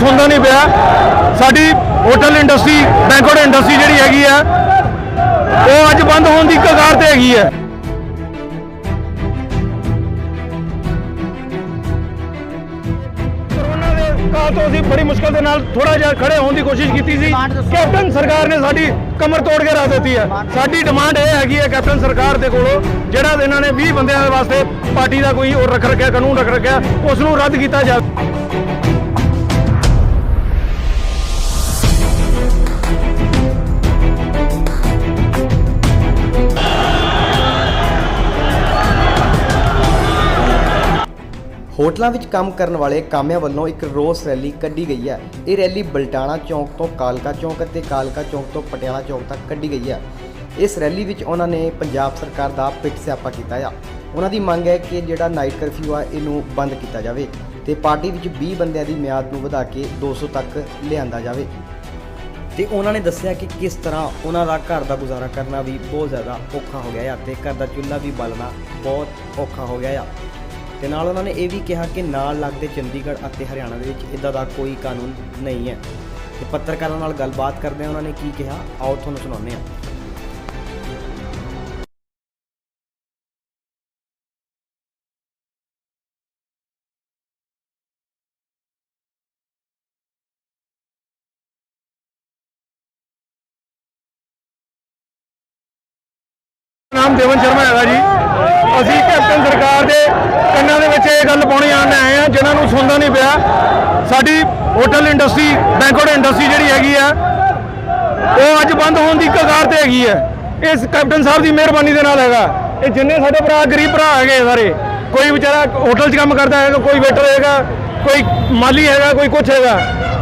ਸੁਣਦਾ ਨਹੀਂ ਪਿਆ। ਸਾਡੀ ਹੋਟਲ ਇੰਡਸਟਰੀ ਬੈਂਕਟ ਇੰਡਸਟਰੀ ਜਿਹੜੀ ਹੈਗੀ ਆ ਉਹ ਅੱਜ ਬੰਦ ਹੋਣ ਦੀ ਕਗਾਰ ਤੇ ਹੈਗੀ ਹੈ ਕਰੋਨਾ ਦੇ ਕਾਲ ਤੋਂ ਅਸੀਂ ਬੜੀ ਮੁਸ਼ਕਲ ਦੇ ਨਾਲ ਥੋੜਾ ਜਿਹਾ ਖੜੇ ਹੋਣ ਦੀ ਕੋਸ਼ਿਸ਼ ਕੀਤੀ ਸੀ। ਕੈਪਟਨ ਸਰਕਾਰ ਨੇ ਸਾਡੀ ਕਮਰ ਤੋੜ ਕੇ ਰੱਖ ਦਿੱਤੀ ਹੈ ਸਾਡੀ ਡਿਮਾਂਡ ਇਹ ਹੈਗੀ ਹੈ ਕੈਪਟਨ ਸਰਕਾਰ ਦੇ ਕੋਲੋਂ ਜਿਹੜਾ ਇਹਨਾਂ ਨੇ 20 ਬੰਦਿਆਂ ਦੇ ਵਾਸਤੇ ਪਾਰਟੀ ਦਾ ਕੋਈ ਉਹ ਰੱਖ ਰੱਖਿਆ ਕਾਨੂੰਨ ਰੱਖ ਰੱਖਿਆ ਉਸ ਨੂੰ ਰੱਦ ਕੀਤਾ ਜਾਵੇ। ਹੋਟਲਾਂ ਵਿੱਚ ਕੰਮ ਕਰਨ ਵਾਲੇ ਕਾਮਿਆਂ ਵੱਲੋਂ ਇੱਕ ਰੋਸ ਰੈਲੀ ਕੱਢੀ ਗਈ ਹੈ। ਇਹ ਰੈਲੀ ਬਲਟਾਣਾ ਚੌਂਕ ਤੋਂ ਕਾਲਕਾ ਚੌਂਕ ਅਤੇ ਕਾਲਕਾ ਚੌਂਕ ਤੋਂ ਪਟਿਆਲਾ ਚੌਂਕ ਤੱਕ ਕੱਢੀ ਗਈ ਹੈ। ਇਸ ਰੈਲੀ ਵਿੱਚ ਉਹਨਾਂ ਨੇ ਪੰਜਾਬ ਸਰਕਾਰ ਦਾ ਪਿੱਟ ਸਿਆਪਾ ਕੀਤਾ ਆ। ਉਹਨਾਂ ਦੀ ਮੰਗ ਹੈ ਕਿ ਜਿਹੜਾ ਨਾਈਟ ਕਰਫਿਊ ਆ, ਇਹਨੂੰ ਬੰਦ ਕੀਤਾ ਜਾਵੇ ਤੇ ਪਾਰਟੀ ਵਿੱਚ 20 ਬੰਦਿਆਂ ਦੀ ਮਿਆਦ ਨੂੰ ਵਧਾ ਕੇ 200 ਤੱਕ ਲਿਆਂਦਾ ਜਾਵੇ। ਤੇ ਉਹਨਾਂ ਨੇ ਦੱਸਿਆ ਕਿ ਕਿਸ ਤਰ੍ਹਾਂ ਉਹਨਾਂ ਦਾ ਘਰ ਦਾ ਗੁਜ਼ਾਰਾ ਕਰਨਾ ਵੀ ਬਹੁਤ ਜ਼ਿਆਦਾ ਔਖਾ ਹੋ ਗਿਆ ਆ ਤੇ ਘਰ ਦਾ ਚੁੱਲ੍ਹਾ ਵੀ ਬਾਲਣਾ ਬਹੁਤ ਔਖਾ ਹੋ ਗਿਆ ਆ। ਤੇ ਨਾਲ ਉਹਨਾਂ ਨੇ ਇਹ ਵੀ ਕਿਹਾ ਕਿ ਨਾਲ ਲੱਗਦੇ ਚੰਡੀਗੜ੍ਹ ਅਤੇ ਹਰਿਆਣਾ ਦੇ ਵਿੱਚ ਇਦਾਂ ਦਾ ਕੋਈ ਕਾਨੂੰਨ ਨਹੀਂ ਹੈ। ਤੇ ਪੱਤਰਕਾਰਾਂ ਨਾਲ ਗੱਲਬਾਤ ਕਰਦੇ ਉਹਨਾਂ ਨੇ ਕੀ ਕਿਹਾ, ਆਓ ਤੁਹਾਨੂੰ ਸੁਣਾਉਂਦੇ ਹਾਂ। ਨਾਮ ਦੇਵਨ ਸ਼ਰਮਾ ਹੈਗਾ ਜੀ। ਅਸੀਂ ਕੈਪਟਨ ਸਰਕਾਰ ਦੇ ਕੰਨਾਂ ਦੇ ਵਿੱਚ ਇਹ ਗੱਲ ਪਾਉਣੀ ਆਣ ਆਏ ਆ ਜਿਨ੍ਹਾਂ ਨੂੰ ਸੁਣਦਾ ਨਹੀਂ ਪਿਆ। ਸਾਡੀ ਹੋਟਲ ਇੰਡਸਟਰੀ ਬੈਂਕਟ ਇੰਡਸਟਰੀ ਜਿਹੜੀ ਹੈਗੀ ਆ ਉਹ ਅੱਜ ਬੰਦ ਹੋਣ ਦੀ ਕਗਾਰ ਤੇ ਹੈਗੀ ਹੈ ਇਸ ਕੈਪਟਨ ਸਾਹਿਬ ਦੀ ਮਿਹਰਬਾਨੀ ਦੇ ਨਾਲ ਹੈਗਾ। ਇਹ ਜਿੰਨੇ ਸਾਡੇ ਭਰਾ ਗਰੀਬ ਭਰਾ ਹੈਗੇ ਸਾਰੇ ਕੋਈ ਵਿਚਾਰਾ ਹੋਟਲ 'ਚ ਕੰਮ ਕਰਦਾ ਹੈਗਾ ਕੋਈ ਵੇਟਰ ਹੈਗਾ ਕੋਈ ਮਾਲੀ ਹੈਗਾ ਕੋਈ ਕੁਛ ਹੈਗਾ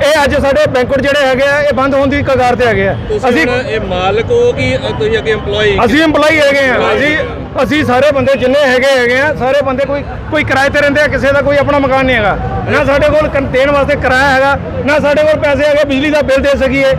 ਇਹ ਅੱਜ ਸਾਡੇ ਬੈਂਕਟ ਜਿਹੜੇ ਹੈਗੇ ਆ ਇਹ ਬੰਦ ਹੋਣ ਦੀ ਕਗਾਰ ਤੇ ਹੈਗੇ ਆ। ਹੁਣ ਇਹ ਮਾਲਕ ਹੋ ਕਿ ਤੁਸੀਂ ਅੱਗੇ EMPLOYE ਅਸੀਂ EMPLOYE ਹੈਗੇ ਆ। ਅਸੀਂ ਅਸੀਂ ਸਾਰੇ ਬੰਦੇ ਜਿੰਨੇ ਹੈਗੇ ਹੈਗੇ ਆ ਸਾਰੇ ਬੰਦੇ ਕੋਈ ਕੋਈ ਕਿਰਾਏ ਤੇ ਰਹਿੰਦੇ ਆ ਕਿਸੇ ਦਾ ਕੋਈ ਆਪਣਾ ਮਕਾਨ ਨਹੀਂ ਹੈਗਾ। ਨਾ ਸਾਡੇ ਕੋਲ ਦੇਣ ਵਾਸਤੇ ਕਿਰਾਇਆ ਹੈਗਾ ਨਾ ਸਾਡੇ ਕੋਲ ਪੈਸੇ ਹੈਗੇ ਬਿਜਲੀ ਦਾ ਬਿੱਲ ਦੇ ਸਕੀਏ।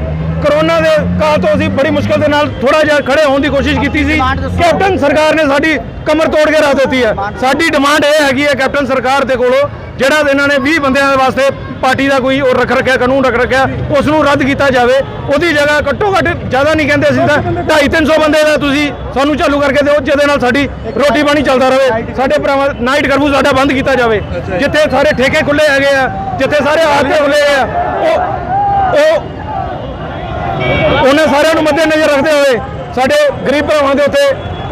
ਕਰੋਨਾ ਦੇ ਕਾਲ ਤੋਂ ਅਸੀਂ ਬੜੀ ਮੁਸ਼ਕਲ ਦੇ ਨਾਲ ਥੋੜਾ ਜਿਹਾ ਖੜੇ ਹੋਣ ਦੀ ਕੋਸ਼ਿਸ਼ ਕੀਤੀ ਸੀ। ਕੈਪਟਨ ਸਰਕਾਰ ਨੇ ਸਾਡੀ ਕਮਰ ਤੋੜ ਕੇ ਰੱਖ ਦਿੱਤੀ ਹੈ। ਸਾਡੀ ਡਿਮਾਂਡ ਇਹ ਹੈਗੀ ਹੈ ਕੈਪਟਨ ਸਰਕਾਰ ਦੇ ਕੋਲੋਂ ਜਿਹੜਾ ਇਹਨਾਂ ਨੇ 20 ਬੰਦਿਆਂ ਦੇ ਵਾਸਤੇ ਪਾਰਟੀ ਦਾ ਕੋਈ ਉਹ ਰੱਖ ਰੱਖਿਆ ਕਾਨੂੰਨ ਰੱਖ ਰੱਖਿਆ ਉਸ ਨੂੰ ਰੱਦ ਕੀਤਾ ਜਾਵੇ ਉਹਦੀ ਜਗ੍ਹਾ ਘੱਟੋ ਘੱਟ ਜ਼ਿਆਦਾ ਨਹੀਂ ਕਹਿੰਦੇ ਅਸੀਂ ਤਾਂ 250 300 ਬੰਦੇ ਦਾ ਤੁਸੀਂ ਸਾਨੂੰ ਚਾਲੂ ਕਰਕੇ ਦਿਓ ਜਿਹਦੇ ਨਾਲ ਸਾਡੀ ਰੋਟੀ ਪਾਣੀ ਚੱਲਦਾ ਰਹੇ। ਸਾਡੇ ਭਰਾਵਾਂ ਨਾਈਟ ਕਰਫਿਊ ਸਾਡਾ ਬੰਦ ਕੀਤਾ ਜਾਵੇ। ਜਿੱਥੇ ਸਾਰੇ ਠੇਕੇ ਖੁੱਲੇ ਹੈਗੇ ਆ ਜਿੱਥੇ ਸਾਰੇ ਆਦਤੇ ਖੁੱਲੇ ਆ ਉਹ ਉਹ ਉਹਨਾਂ ਸਾਰਿਆਂ ਨੂੰ ਮੱਦੇ ਨਜ਼ਰ ਰੱਖਦੇ ਹੋਏ ਸਾਡੇ ਗਰੀਬ ਭਰਾਵਾਂ ਦੇ ਉੱਤੇ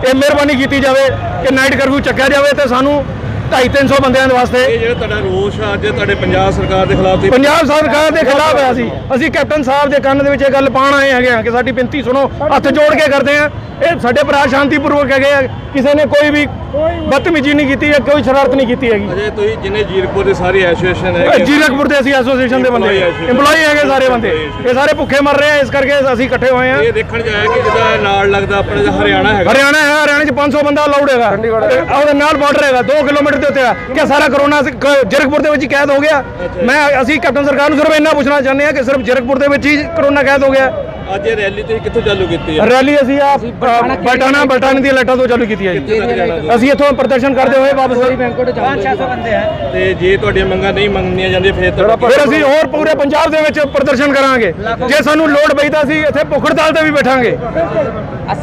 ਇਹ ਮਿਹਰਬਾਨੀ ਕੀਤੀ ਜਾਵੇ ਕਿ ਨਾਈਟ ਕਰਫਿਊ ਚੱਕਿਆ ਜਾਵੇ ਤੇ ਸਾਨੂੰ 250 300 ਬੰਦਿਆਂ ਦੇ ਵਾਸਤੇ। ਇਹ ਜਿਹੜਾ ਤੁਹਾਡਾ ਰੋਸ਼ ਆ ਅੱਜ ਤੁਹਾਡੇ ਪੰਜਾਬ ਸਰਕਾਰ ਦੇ ਖਿਲਾਫ ਤੁਸੀਂ ਪੰਜਾਬ ਸਰਕਾਰ ਦੇ ਖਿਲਾਫ ਹੈ ਅਸੀਂ। ਅਸੀਂ ਕੈਪਟਨ ਸਾਹਿਬ ਦੇ ਕੰਨ ਦੇ ਵਿੱਚ ਇਹ ਗੱਲ ਪਾਉਣ ਆਏ ਹੈਗੇ ਆ ਕਿ ਸਾਡੀ ਬੇਨਤੀ ਸੁਣੋ ਹੱਥ ਜੋੜ ਕੇ ਕਰਦੇ ਆ ਇਹ ਸਾਡੇ ਭਰਾ ਸ਼ਾਂਤੀਪੂਰਵਕ ਹੈਗੇ ਆ। ਕਿਸੇ ਨੇ ਕੋਈ ਵੀ ਬਦਤਮੀਜ਼ੀ ਨਹੀਂ ਕੀਤੀ ਹੈ ਕੋਈ ਸ਼ਰਾਰਤ ਨਹੀਂ ਕੀਤੀ ਹੈਗੀ। ਅਜੇ ਤੁਸੀਂ ਜਿੰਨੇ ਜੀਰਕਪੁਰ ਦੇ ਸਾਰੀ ਐਸੋਸੀਏਸ਼ਨ ਹੈ ਜੀਰਕਪੁਰ ਦੇ ਅਸੀਂ ਐਸੋਸੀਏਸ਼ਨ ਦੇ ਬੰਦੇ Employee EMPLOYE ਹੈਗੇ ਸਾਰੇ ਬੰਦੇ। ਇਹ ਸਾਰੇ ਭੁੱਖੇ ਮਰ ਰਹੇ ਆ ਇਸ ਕਰਕੇ ਅਸੀਂ ਇਕੱਠੇ ਹੋਏ ਆ। ਇਹ ਦੇਖਣ ਜਾਇਆ ਕਿ ਜਿਹਦਾ ਨਾਲ ਲੱਗਦਾ ਆਪਣੇ ਜਿਹੜਾ ਹਰਿਆਣਾ ਹੈਗਾ। ਹਰਿਆਣਾ ਹੈ ਹਰਿਆਣਾ 'ਚ 500 ਬੰਦਾ ਅਲਾਉਡ ਹੈਗਾ। ਉਹਦੇ ਨਾਲ ਬਾਰਡਰ ਹੈਗਾ 2 ਕਿਲੋਮੀਟਰ ਦੇ ਉੱਤੇ ਆ। ਕਿ ਸਾਰਾ ਕਰੋਨਾ ਜੀਰਕਪੁਰ ਦੇ ਵਿੱਚ ਹੀ ਕੈਦ ਹੋ ਗਿਆ। ਮੈਂ ਅਸੀਂ ਕੈਪਟਨ ਸਰਕਾਰ ਨੂੰ ਸਿਰਫ ਇੰਨਾ ਪੁੱਛਣਾ ਚਾਹੁੰਦੇ ਆ ਕਿ ਸਿਰਫ ਜੀਰਕਪੁਰ ਦੇ ਵਿੱਚ ਹੀ ਕਰੋਨਾ ਕੈਦ ਹੋ ਗਿਆ। ਅੱਜ ਇਹ ਰੈਲੀ ਤੁਸੀਂ ਕਿੱਥੋਂ ਚਾਲੂ ਕੀਤੀ ਹੈ? ਰੈਲੀ ਅਸੀਂ ਆ ਬਟਾਣਾ ਬਟਾਣਾ ਦੀ ਲਾਈਟਾਂ ਤੋਂ ਚਾਲੂ ਕੀਤੀ ਹੈ ਜੀ? ਅਸੀਂ ਇੱਥੋਂ ਪ੍ਰਦਰਸ਼ਨ ਕਰਦੇ ਹੋਏ ਵਾਪਸ ਤੇ ਜੇ ਤੁਹਾਡੀਆਂ ਮੰਗਾਂ ਨਹੀਂ ਮੰਗਣੀਆਂ ਜਾਂਦੀਆਂ ਫਿਰ ਤੁਹਾਡਾ ਫਿਰ ਅਸੀਂ ਹੋਰ ਪੂਰੇ ਪੰਜਾਬ ਦੇ ਵਿੱਚ ਪ੍ਰਦਰਸ਼ਨ ਕਰਾਂਗੇ। ਜੇ ਸਾਨੂੰ ਲੋੜ ਪਈ ਤਾਂ ਅਸੀਂ ਇੱਥੇ ਭੁੱਖ ਹੜਤਾਲ ਤੇ ਵੀ ਬੈਠਾਂਗੇ।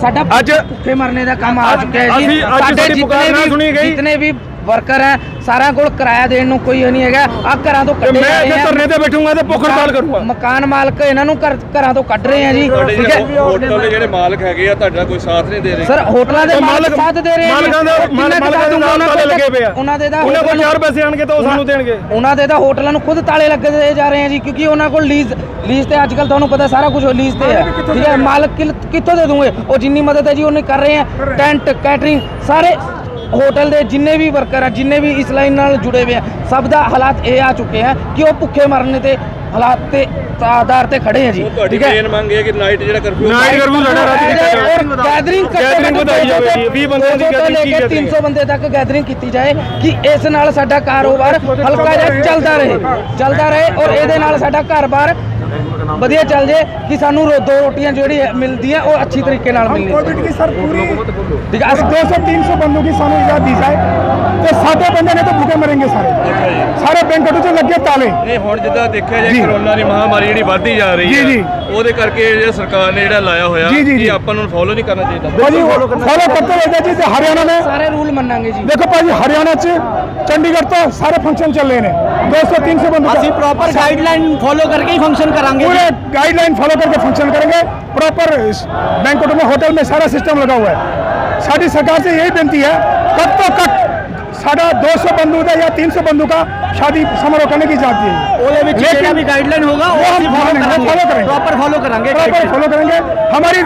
ਸਾਡਾ ਅੱਜ ਭੁੱਖੇ ਮਰਨੇ ਦਾ ਕੰਮ ਆ ਅੱਜ- ਚੁੱਕਿਆ ਹੈ ਜੀ। ਅਸੀਂ- ਅੱਜ ਸਾਡੇ ਸਾਡੀ ਪੁਕਾਰ ਨਾ ਸੁਣੀ ਗਈ। ਜਿਤਨੇ ਵੀ ਵਰਕਰ ਹੈ ਸਾਰਿਆਂ ਕੋਲ ਕਿਰਾਇਆ ਦੇਣ ਨੂੰ ਕੋਈ ਨਹੀਂ ਹੈਗਾ। ਆ ਘਰਾਂ ਤੋਂ ਤੇ ਕੱਢੇ ਮੈਂ ਇੱਥੇ ਧਰਨੇ ਤੇ ਬੈਠੂੰਗਾ ਤੇ ਭੁੱਖ ਹੜਤਾਲ ਕਰੂੰਗਾ। ਮਕਾਨ ਮਾਲਕ ਇਹਨਾਂ ਨੂੰ ਘਰ- ਘਰਾਂ ਤੋਂ ਕੱਢ ਰਹੇ ਆ ਜੀ। ਤੁਹਾਡੇ ਠੀਕ ਜਿਹੜੇ ਹੈ ਹੋਟਲ ਦੇ ਜਿਹੜੇ ਮਾਲਕ ਹੈਗੇ ਆ ਤੁਹਾਡਾ ਕੋਈ ਸਾਥ ਨਹੀਂ ਦੇ ਰਹੇ। ਸਰ ਹੋਟਲਾਂ ਦੇ ਮਾਲਕ ਮਾਲਕ- ਸਾਥ ਦੇ ਰਹੇ ਆ ਜੀ। ਮਾਲਕਾਂ ਦਾ ਕਿੰਨਾ ਮਾਲਕਾਂ ਦੇ ਨਾਲ ਉਹਨਾਂ ਤਾਲੇ ਲੱਗੇ ਪਏ ਆ। ਉਹਨਾਂ ਦੇ ਤਾਂ ਉਹਨਾਂ ਕੋਲ ਹੋਟਲਾਂ ਪੈਸੇ ਆਣਗੇ ਤਾਂ ਉਹ ਸਾਨੂੰ ਦੇਣਗੇ। ਉਹਨਾਂ ਦੇ ਤਾਂ ਹੋਟਲਾਂ ਨੂੰ ਖੁਦ ਤਾਲੇ ਲੱਗਦੇ ਜਾ ਰਹੇ ਆ ਜੀ ਕਿਉਂਕਿ ਉਹਨਾਂ ਕੋਲ ਲੀਜ਼ ਲੀਜ਼ ਤੇ ਅੱਜ ਕੱਲ ਤੁਹਾਨੂੰ ਪਤਾ ਸਾਰਾ ਕੁਝ ਲੀਜ਼ ਤੇ ਹੈ ਠੀਕ ਹੈ? ਮਾਲਕ ਕਿਲ- ਕਿੱਥੋਂ ਦੇ ਦੂੰਗੇ? ਉਹ ਜਿੰਨੀ ਮਦਦ ਹੈ ਜੀ ਉਹਨੇ ਕਰ ਰਹੇ ਆ। ਟੈਂਟ ਕੈਟਰਿੰਗ ਸਾਰੇ ਹੋਟਲ ਦੇ ਜਿੰਨੇ ਵੀ ਵਰਕਰ ਆ, ਜਿੰਨੇ ਵੀ ਇਸ ਲਾਈਨ ਨਾਲ ਜੁੜੇ ਹੋਏ ਆ, ਸਭ ਦਾ ਹਾਲਾਤ ਇਹ ਆ ਚੁੱਕੇ ਆ ਕਿ ਉਹ ਭੁੱਖੇ ਮਰਨ ਤੇ ਹਾਲਾਤ ਤੇ ਆਧਾਰ ਤੇ ਖੜੇ ਆ ਜੀ ਤੁਹਾਡੀ ਮੇਨ ਮੰਗ ਇਹ ਕਿ ਨਾਈਟ ਜਿਹੜਾ ਕਰਫਿਊ ਨਾਈਟ ਕਰਫਿਊ ਲੜਾ ਰਾਤ ਕੀਤਾ ਜਾਵੇ। ਗੈਦਰਿੰਗ ਗੈਦਰਿੰਗ ਵਧਾਈ ਜਾਵੇ 20 ਬੰਦਿਆਂ ਦੀ ਗੈਦਰਿੰਗ ਕੀਤੀ ਜਾਵੇ। 300 ਬੰਦੇ ਤੱਕ ਗੈਦਰਿੰਗ ਕੀਤੀ ਜਾਏ ਕਿ ਇਸ ਨਾਲ ਸਾਡਾ ਕਾਰੋਬਾਰ ਹਲਕਾ ਜਿਹਾ ਚੱਲਦਾ ਰਹੇ ਚੱਲਦਾ ਰਹੇ ਔਰ ਇਹਦੇ ਨਾਲ ਸਾਡਾ ਘਰ-ਬਾਰ ਵਧੀਆ ਚੱਲ ਜੇ ਕਿ ਸਾਨੂੰ ਦੋ ਰੋਟੀਆਂ ਜਿਹੜੀ ਮਿਲਦੀ ਹੈ ਉਹ ਅੱਛੀ ਤਰੀਕੇ ਨਾਲ ਮਿਲਣੀ ਕੋਵਿਡ ਕੀ ਸਰ ਪੂਰੀ? ਠੀਕ ਹੈ 200 300 ਬੰਦੋ की ਸਾਨੂੰ ਇਜਾਜ਼ਤ ਦੀ ਜਾਏ ਤੇ ਸਾਡੇ ਬੰਦੇ ਨੇ ਤਾਂ ਭੁੱਖੇ ਮਰेंगे ਸਾਰੇ। ਸਾਰੇ ਬੈਂਕਟ ਤੋਂ ਲੱਗੇ ਤਾਲੇ। ਨਹੀਂ ਹੁਣ ਜਿੱਦਾਂ ਦੇਖਿਆ ਜਾਏ ਕਰੋਨਾ ਦੀ ਮਹਾਮਾਰੀ ਜਿਹੜੀ ਵੱਧਦੀ ਜਾ ਰਹੀ ਜੀ, ਹੈ ਜੀ। ਉਹਦੇ ਕਰਕੇ ਜਿਹੜਾ ਸਰਕਾਰ ਨੇ ਜਿਹੜਾ ਲਾਇਆ ਹੋਇਆ ਜੀ, ਜੀ, ਜੀ। ਇਹ ਆਪਾਂ ਨੂੰ ਫੋਲੋ ਨਹੀਂ ਕਰਨਾ ਚਾਹੀਦਾ भाजी फॉलो करते रहते जी ते हरियाणा में ਸਾਰੇ ਰੂਲ ਮੰਨਾਂਗੇ ਜੀ देखो भाजी हरियाणा च चंडीगढ़ तो सारे फंक्शन चल रहे हैं दो सौ तीन सौ बंदों ਅਸੀਂ ਪ੍ਰੋਪਰ ਗਾਈਡਲਾਈਨ ਫੋਲੋ ਕਰਕੇ ਹੀ ਫੰਕਸ਼ਨ ਕਰਾਂਗੇ पूरे गाइडलाइन फॉलो करके फंक्शन करेंगे प्रॉपर बैंकों में होटल में सारा सिस्टम लगा हुआ है साडी सरकार से यही बेनती है कट तो कट साढ़ा दो सौ बंदूक है या तीन सौ बंदूक का शादी समारोह करने की जाती है लेकिन भी गाइडलाइन होगा फॉलो करेंगे प्रॉपर फॉलो करेंगे प्रॉपर फॉलो करेंगे हमारी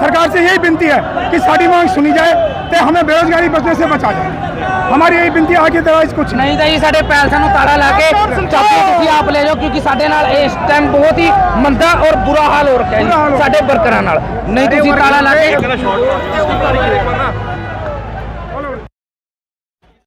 सरकार से यही विनती है कि साड़ी मांग सुनी जाए ਤੇ ਹਮੇ ਬੇਰੋਜ਼ਗਾਰੀ ਬਚਨੇ ਸੇ ਬਚਾ ਜਾਏ। ਹਮਾਰੀ ਇਹ ਬੇਨਤੀ ਆ ਕਿ ਦਵਾਈ ਕੁਝ ਨਹੀਂ। ਤਾਂ ਜੀ ਸਾਡੇ ਪੈਲਸਾਂ ਨੂੰ ਤਾਲਾ ਲਾ ਕੇ ਚਾਬੀ ਤੁਸੀਂ ਆਪ ਲੈ ਜਾਓ ਕਿਉਂਕਿ ਸਾਡੇ ਨਾਲ ਇਸ ਟਾਈਮ ਬਹੁਤ ਹੀ ਮੰਦਾ ਔਰ ਬੁਰਾ ਹਾਲ ਹੋ ਰੱਖਿਆ ਜੀ ਸਾਡੇ ਵਰਕਰਾਂ ਨਾਲ। ਨਹੀਂ ਤੁਸੀਂ ਤਾਲਾ ਲਾ ਕੇ